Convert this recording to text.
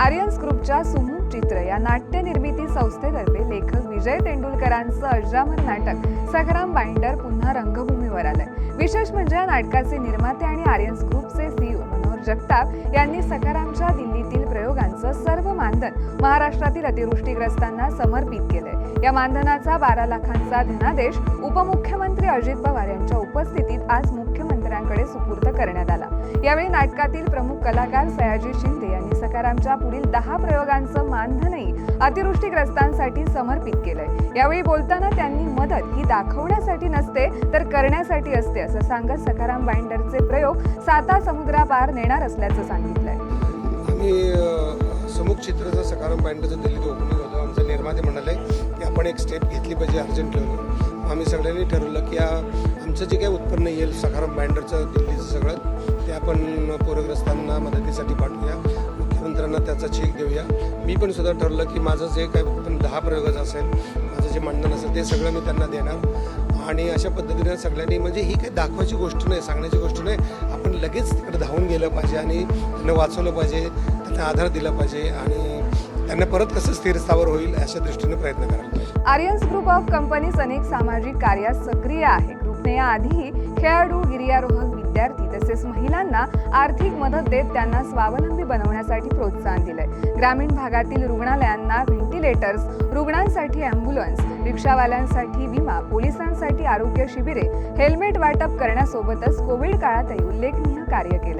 Aryans ग्रुपच्या सुमूक चित्र या नाट्य निर्मिती संस्थेतर्फे लेखक विजय तेंडुलकरांचं अजरामर नाटक सखराम बाइंडर पुन्हा रंगभूमीवर आलंय. विशेष म्हणजे या नाटकाचे निर्माते आणि आर्यन्स ग्रुपचे सीईओ मनोहर जगताप यांनी सखारामच्या मानधन महाराष्ट्रातील अतिवृष्टीग्रस्तांना समर्पित केलंय. या मानधनाचा बारा लाखांचा धनादेश उपमुख्यमंत्री अजित पवार यांच्या उपस्थितीत आज मुख्यमंत्र्यांकडे सुपूर्द करण्यात आला. यावेळी नाटकातील प्रमुख कलाकार सयाजी शिंदे यांनी सकारामच्या पुढील दहा प्रयोगांचं मानधनही अतिवृष्टीग्रस्तांसाठी समर्पित केलंय. यावेळी बोलताना त्यांनी मदत ही दाखवण्यासाठी नसते तर करण्यासाठी असते असं सांगत सकाराम बाइंडरचे प्रयोग साता समुद्रापार नेणार असल्याचं सांगितलंय. आम्ही अ, समुख चित्रचं दिल्लीत ओपनिंग होतं. आमचे निर्माते म्हणाले की आपण एक स्टेप घेतली पाहिजे अर्जंट ठरवलं आम्ही सगळ्यांनी ठरवलं की आमचं जे काही उत्पन्न येईल सखाराम बाइंडरचं दिल्लीचं सगळं ते आपण पूरग्रस्तांना मदतीसाठी पाठवूया. मुख्यमंत्र्यांना त्याचा चेक देऊया. मी पण सुद्धा ठरलं की माझं जे काही पण दहा प्रयोगाचं असेल माझं जे मांडण असेल ते सगळं मी त्यांना देणार. आणि अशा पद्धतीने सगळ्यांनी म्हणजे ही काही दाखवायची गोष्ट नाही सांगण्याची गोष्ट नाही. आपण लगेच तिकडे धावून गेलं पाहिजे आणि त्यांना वाचवलं पाहिजे त्यांना आधार दिला पाहिजे आणि त्यांना परत कसं स्थिर स्थावर होईल अशा दृष्टीने प्रयत्न करा. आर्यन्स ग्रुप ऑफ कंपनीज अनेक सामाजिक कार्यात सक्रिय आहे ग्रुपने याआधीही खेळाडू गिर्यारोहक विद्यार्थी तसेच महिलांना आर्थिक मदत देत त्यांना स्वावलंबी बनवण्यासाठी प्रोत्साहन दिलंय. ग्रामीण भागातील रुग्णालयांना व्हेंटिलेटर्स रुग्णांसाठी अँब्युलन्स रिक्षावाल्यांसाठी विमा पोलिसांसाठी आरोग्य शिबिरे हेल्मेट वाटप करण्यासोबतच कोविड काळातही उल्लेखनीय कार्य केलं